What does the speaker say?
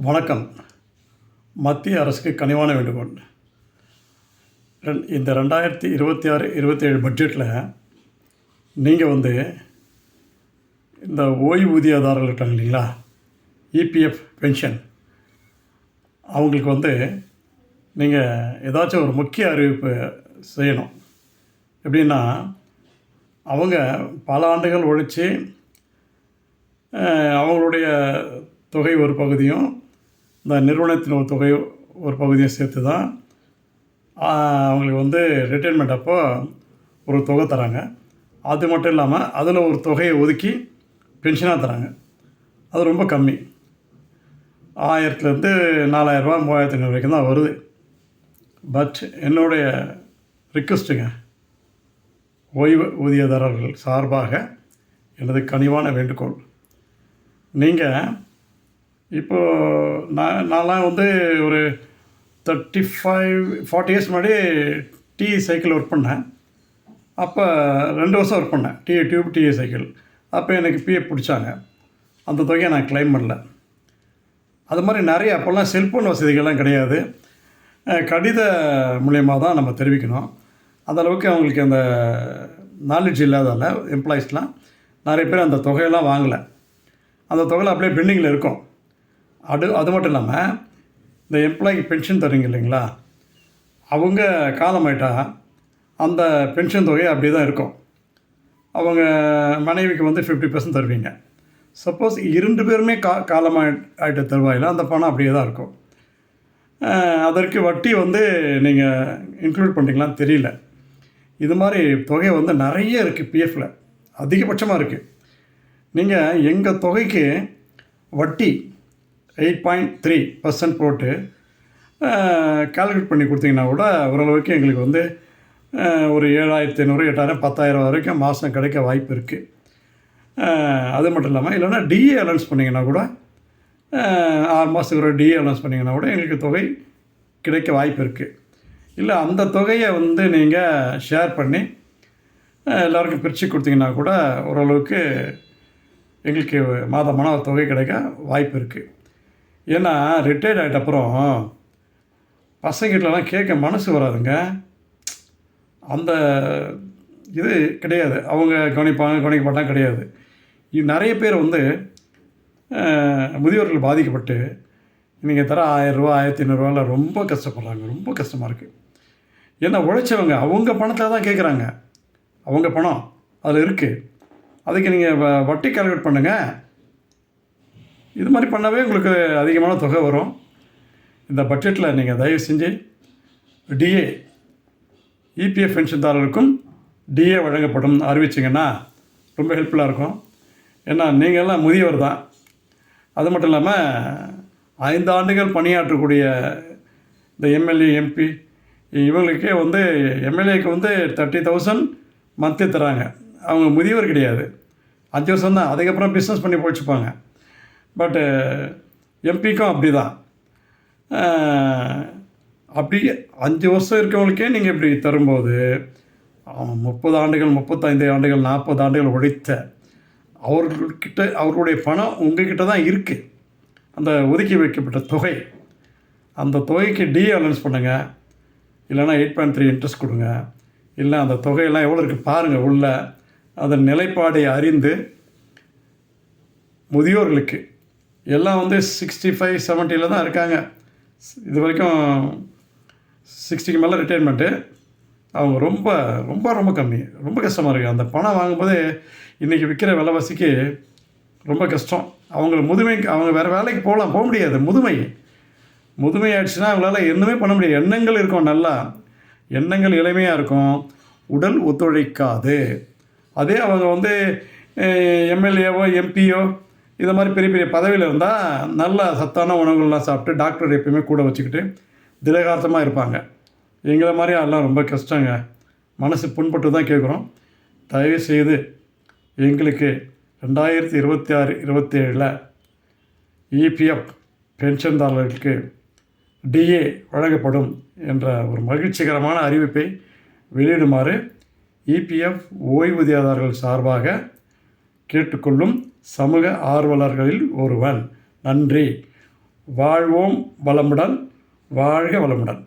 வணக்கம். மத்திய அரசுக்கு கனிவான வேண்டுகோள். ரெண் இந்த ரெண்டாயிரத்தி இருபத்தி ஆறு இருபத்தேழு பட்ஜெட்டில் நீங்கள் வந்து இந்த ஓய்வூதியதாரர்கள் இருக்காங்க இல்லைங்களா? EPF pension. அவங்களுக்கு வந்து நீங்கள் ஏதாச்சும் ஒரு முக்கிய அறிவிப்பு செய்யணும். எப்படின்னா அவங்க பல ஆண்டுகள் ஒழித்து அவங்களுடைய தொகை ஒரு பகுதியும் இந்த நிறுவனத்தின் ஒரு தொகை ஒரு பகுதியும் சேர்த்து தான் அவங்களுக்கு வந்து ரிட்டைர்மெண்ட் அப்போ ஒரு தொகை தராங்க. அது மட்டும் இல்லாமல் அதில் ஒரு தொகையை ஒதுக்கி பென்ஷனாக தராங்க. அது ரொம்ப கம்மி. ஆயிரத்துலேருந்து நாலாயிரரூபா மூவாயிரத்து ஐநூறு வரைக்கும் தான் வருது. பட் என்னுடைய ரிக்வெஸ்ட்டுங்க ஓய்வு ஊதியதாரர்கள் சார்பாக எனது கனிவான வேண்டுகோள். நீங்கள் இப்போது நான் நான்லாம் வந்து ஒரு தேர்ட்டி ஃபைவ் ஃபார்ட்டி இயர்ஸ் முன்னாடி டீ சைக்கிள் ஒர்க் பண்ணேன். அப்போ ரெண்டு வருஷம் ஒர்க் பண்ணேன். டீ டியூப் டிஏ சைக்கிள் அப்போ எனக்கு பிஏ பிடிச்சாங்க. அந்த தொகையை நான் க்ளைம் பண்ணல. அது மாதிரி நிறைய அப்போல்லாம் செல்ஃபோன் வசதிகள்லாம் கிடையாது. கடித மூலியமாக தான் நம்ம தெரிவிக்கணும். அந்த அளவுக்கு அவங்களுக்கு அந்த நாலேஜ் இல்லாதால எம்ப்ளாயீஸ்லாம் நிறைய பேர் அந்த தொகையெல்லாம் வாங்கலை. அந்த தொகையில் அப்படியே பெண்டிங்கில் இருக்கும். அது அது மட்டும் இல்லாமல் இந்த எம்ப்ளாய்க்கு பென்ஷன் தருவீங்க இல்லைங்களா? அவங்க காலமாயிட்டா அந்த பென்ஷன் தொகை அப்படியே தான் இருக்கும். அவங்க மனைவிக்கு வந்து ஃபிஃப்டி பர்சன்ட் தருவீங்க. சப்போஸ் இரண்டு பேருமே கா காலமாக ஆகிட்ட தருவாயில் அந்த பணம் அப்படியே தான் இருக்கும் அதற்கு வட்டி வந்து நீங்கள் இன்க்ளூட் பண்ணுறீங்களான்னு தெரியல. இது மாதிரி தொகை வந்து நிறைய இருக்குது பிஎஃப்பில் அதிகபட்சமாக இருக்குது நீங்கள் எங்கள் தொகைக்கு வட்டி எயிட் பாயிண்ட் த்ரீ பர்சன்ட் போட்டு கால்குலேட் பண்ணி கொடுத்தீங்கன்னா கூட ஓரளவுக்கு எங்களுக்கு வந்து ஒரு ஏழாயிரத்தி ஐநூறு எட்டாயிரம் பத்தாயிரம் வரைக்கும் மாதம் கிடைக்க வாய்ப்பு இருக்குது அது மட்டும் இல்லாமல் இல்லைன்னா டிஏ அலௌன்ஸ் பண்ணிங்கன்னா கூட ஆறு மாதத்துக்கு ஒரு டிஏ அலௌன்ஸ் பண்ணிங்கன்னா கூட எங்களுக்கு தொகை கிடைக்க வாய்ப்பு இருக்குது இல்லை அந்த தொகையை வந்து நீங்கள் ஷேர் பண்ணி அஹ், எல்லாருக்கும் பிரித்து கொடுத்தீங்கன்னா கூட ஓரளவுக்கு எங்களுக்கு மாதமான ஒரு தொகை கிடைக்க வாய்ப்பு இருக்குது ஏன்னா ரிட்டையர்ட் ஆகிட்ட அப்புறம் பசங்கிட்டலாம் கேட்க மனசு வராதுங்க. அந்த இது கிடையாது. அவங்க கவனிப்பாங்க கவனிக்க மாட்டாங்க கிடையாது நிறைய பேர் வந்து முதியோர்கள் பாதிக்கப்பட்டு நீங்கள் தர ஆயிரரூவா ஆயிரத்தி ஐநூறுரூவாலாம் ரொம்ப கஷ்டப்படுறாங்க. ரொம்ப கஷ்டமாக இருக்குது ஏன்னா உழைச்சவங்க அவங்க பணத்தில் தான் கேட்குறாங்க அவங்க பணம் அதில் இருக்குது அதுக்கு நீங்கள் வ- வட்டி கால்குலேட் பண்ணுங்கள் இது மாதிரி பண்ணாவே உங்களுக்கு அதிகமான தொகை வரும். இந்த பட்ஜெட்டில் நீங்கள் தயவு செஞ்சு டிஏ இபிஎஃப் பென்ஷன்தாரருக்கும் டிஏ வழங்கப்படும் அறிவிச்சிங்கன்னா ரொம்ப ஹெல்ப்ஃபுல்லாக இருக்கும். ஏன்னா நீங்கள்லாம் முதியவர் தான். அது மட்டும் இல்லாமல் ஐந்து ஆண்டுகள் பணியாற்றக்கூடிய இந்த எம்எல்ஏ எம்பி இவங்களுக்கே வந்து எம்எல்ஏக்கு வந்து தேர்ட்டி தௌசண்ட் மந்த்லி தராங்க. அவங்க முதியவர் கிடையாது. அஞ்சு வருஷம் தான் அதுக்கப்புறம் பிஸ்னஸ் பண்ணி போச்சுப்பாங்க பட்டு எம்பிக்கும் அப்படி தான் அப்படி அஞ்சு வருஷம் இருக்கவங்களுக்கே நீங்கள் இப்படி தரும்போது முப்பது ஆண்டுகள் முப்பத்தைந்து ஆண்டுகள் நாற்பது ஆண்டுகள் உழைத்த அவர்கள்கிட்ட அவர்களுடைய பணம் உங்ககிட்ட தான் இருக்குது அந்த ஒதுக்கி வைக்கப்பட்ட தொகை. அந்த தொகைக்கு டி அலன்ஸ் பண்ணுங்கள் இல்லைன்னா எயிட் பாயிண்ட் த்ரீ இன்ட்ரெஸ்ட் கொடுங்க. இல்லை அந்த தொகையெல்லாம் எவ்வளோ இருக்குது பாருங்கள் உள்ள. அதன் நிலைப்பாடை அறிந்து முதியோர்களுக்கு எல்லாம் வந்து சிக்ஸ்டி ஃபைவ் செவன்ட்டியில் தான் இருக்காங்க. இது வரைக்கும் சிக்ஸ்டிக்கு மேலே ரிட்டைர்மெண்ட்டு அவங்க ரொம்ப ரொம்ப ரொம்ப கம்மி. ரொம்ப கஷ்டமாக இருக்குது அந்த பணம் வாங்கும்போது இன்றைக்கி விற்கிற விலைவாசிக்கு ரொம்ப கஷ்டம். அவங்களுக்கு முதுமைக்கு அவங்க வேறு வேலைக்கு போகலாம் போக முடியாது. முதுமை. முதுமை ஆயிடுச்சுன்னா அவங்களால எதுவுமே பண்ண முடியாது. எண்ணங்கள் இருக்கும் நல்லா. எண்ணங்கள் இளமையாக இருக்கும். உடல் ஒத்துழைக்காது. அதே அவங்க வந்து எம்எல்ஏவோ எம்பியோ இதை மாதிரி பெரிய பெரிய பதவியில் இருந்தால் நல்ல சத்தான உணவுகள்லாம் சாப்பிட்டு டாக்டர் எப்பயுமே கூட வச்சுக்கிட்டு திடகார்த்தமாக இருப்பாங்க. எங்களை மாதிரி எல்லாம் ரொம்ப கஷ்டங்க. மனசு புண்பட்டு தான் கேட்குறோம் தயவு செய்து எங்களுக்கு ரெண்டாயிரத்தி இருபத்தி ஆறு இருபத்தேழில் இபிஎஃப் பென்ஷன்தாரர்களுக்கு டிஏ வழங்கப்படும் என்ற ஒரு மகிழ்ச்சிகரமான அறிவிப்பை வெளியிடுமாறு இபிஎஃப் ஓய்வூதியதாரர்கள் சார்பாக கேட்டுக்கொள்ளும் சமூக ஆர்வலர்களில் ஒருவன். நன்றி. வாழ்வோம் வளமுடன் வாழ்க வளமுடன்.